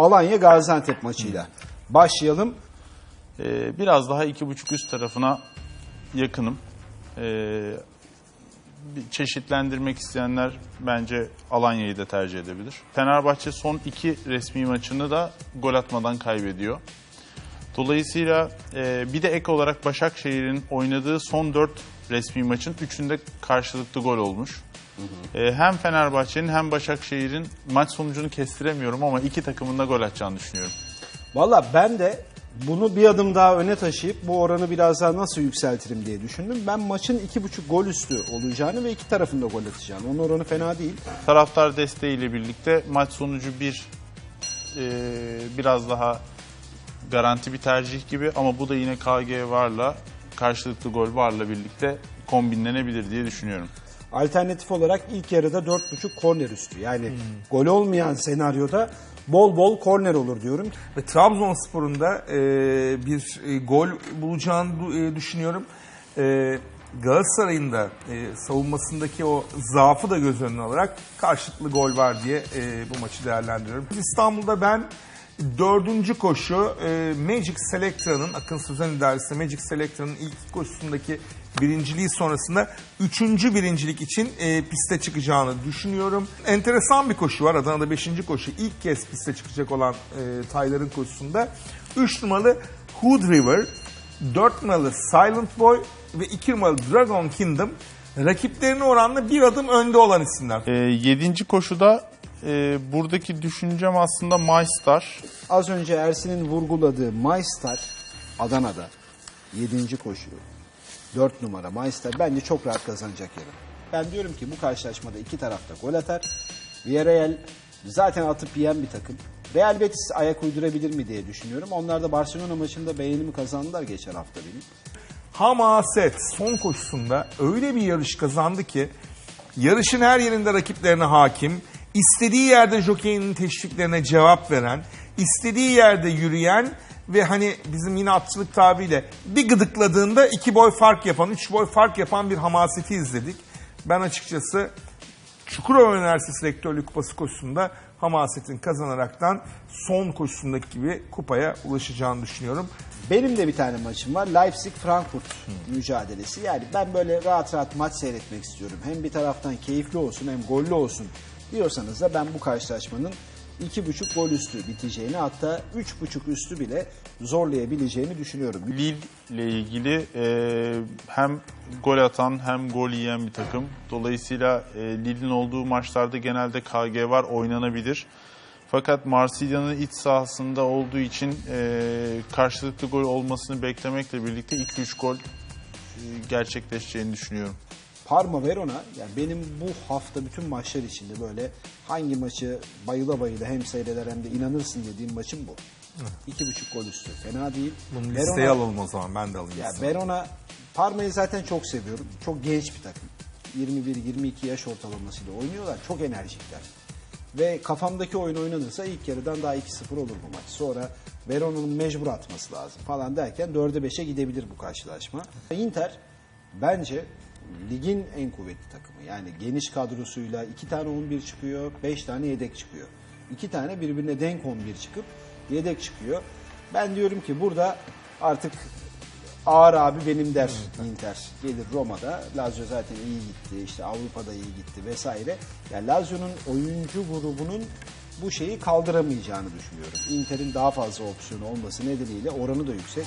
Alanya Gaziantep maçıyla başlayalım. Ee, biraz daha iki buçuk üst tarafına yakınım. Ee, bir çeşitlendirmek isteyenler bence Alanya'yı da tercih edebilir. Fenerbahçe son iki resmi maçını da gol atmadan kaybediyor. Dolayısıyla e, bir de ek olarak Başakşehir'in oynadığı son dört resmi maçın üçünde karşılıklı gol olmuş. E, hem Fenerbahçe'nin hem Başakşehir'in maç sonucunu kestiremiyorum ama iki takımın da gol atacağını düşünüyorum. Valla ben de bunu bir adım daha öne taşıyıp bu oranı biraz daha nasıl yükseltirim diye düşündüm. Ben maçın iki buçuk gol üstü olacağını ve iki tarafında gol atacağını. Onun oranı fena değil. Taraftar desteğiyle birlikte maç sonucu bir e, biraz daha garanti bir tercih gibi ama bu da yine KG varla karşılıklı gol varla birlikte kombinlenebilir diye düşünüyorum. Alternatif olarak ilk yarıda 4.5 korner üstü. Yani gol olmayan senaryoda bol bol korner olur diyorum. Ve Trabzonspor'un da e, bir e, gol bulacağını e, düşünüyorum. E, Galatasaray'ın da e, savunmasındaki o zaafı da göz önüne alarak karşılıklı gol var diye e, bu maçı değerlendiriyorum. İstanbul'da ben dördüncü koşu e, Magic Selectra'nın, Akın Sözen idaresinde Magic Selectra'nın ilk koşusundaki birinciliği sonrasında üçüncü birincilik için e, piste çıkacağını düşünüyorum. Enteresan bir koşu var. Adana'da beşinci koşu. İlk kez piste çıkacak olan e, Taylar'ın koşusunda. Üç numaralı Hood River, dört numaralı Silent Boy ve iki numaralı Dragon Kingdom rakiplerine oranla bir adım önde olan isimler. E, yedinci koşuda e, buradaki düşüncem aslında MyStar. Az önce Ersin'in vurguladığı Maystar Adana'da 7. koşu 4 numara Maystar bence çok rahat kazanacak yarın. Ben diyorum ki bu karşılaşmada iki tarafta gol atar. Villarreal zaten atıp yiyen bir takım. Real Betis ayak uydurabilir mi diye düşünüyorum. Onlar da Barcelona maçında beğenimi kazandılar geçen hafta benim. Hamaset son koşusunda öyle bir yarış kazandı ki yarışın her yerinde rakiplerine hakim, istediği yerde jokeyinin teşviklerine cevap veren, istediği yerde yürüyen ve hani bizim yine atçılık tabiriyle bir gıdıkladığında iki boy fark yapan, üç boy fark yapan bir hamaseti izledik. Ben açıkçası Çukurova Üniversitesi Rektörlüğü Kupası koşusunda Hamaset'in kazanaraktan son koşusundaki gibi kupaya ulaşacağını düşünüyorum. Benim de bir tane maçım var. Leipzig-Frankfurt mücadelesi. Yani ben böyle rahat rahat maç seyretmek istiyorum. Hem bir taraftan keyifli olsun hem gollü olsun diyorsanız da ben bu karşılaşmanın 2.5 gol üstü biteceğini hatta 3.5 üstü bile zorlayabileceğini düşünüyorum. Lille ile ilgili e, hem gol atan hem gol yiyen bir takım. Dolayısıyla e, Lille'in olduğu maçlarda genelde KG var oynanabilir. Fakat Marsilya'nın iç sahasında olduğu için e, karşılıklı gol olmasını beklemekle birlikte 2-3 gol e, gerçekleşeceğini düşünüyorum. Parma Verona yani benim bu hafta bütün maçlar içinde böyle hangi maçı bayıla bayıla hem seyreder hem de inanırsın dediğim maçım bu. 2.5 gol üstü fena değil. Bunu Verona- listeye alalım o zaman ben de alayım. Ya. Verona Parma'yı zaten çok seviyorum. Çok genç bir takım. 21-22 yaş ortalamasıyla oynuyorlar. Çok enerjikler. Ve kafamdaki oyun oynanırsa ilk yarıdan daha 2-0 olur bu maç. Sonra Verona'nın mecbur atması lazım falan derken 4'e 5'e gidebilir bu karşılaşma. Inter bence ligin en kuvvetli takımı. Yani geniş kadrosuyla 2 tane 11 çıkıyor, 5 tane yedek çıkıyor. 2 tane birbirine denk 11 çıkıp yedek çıkıyor. Ben diyorum ki burada artık ağır abi benim der Inter. Gelir Roma'da. Lazio zaten iyi gitti. işte Avrupa'da iyi gitti vesaire. Yani Lazio'nun oyuncu grubunun bu şeyi kaldıramayacağını düşünüyorum. Inter'in daha fazla opsiyonu olması nedeniyle oranı da yüksek.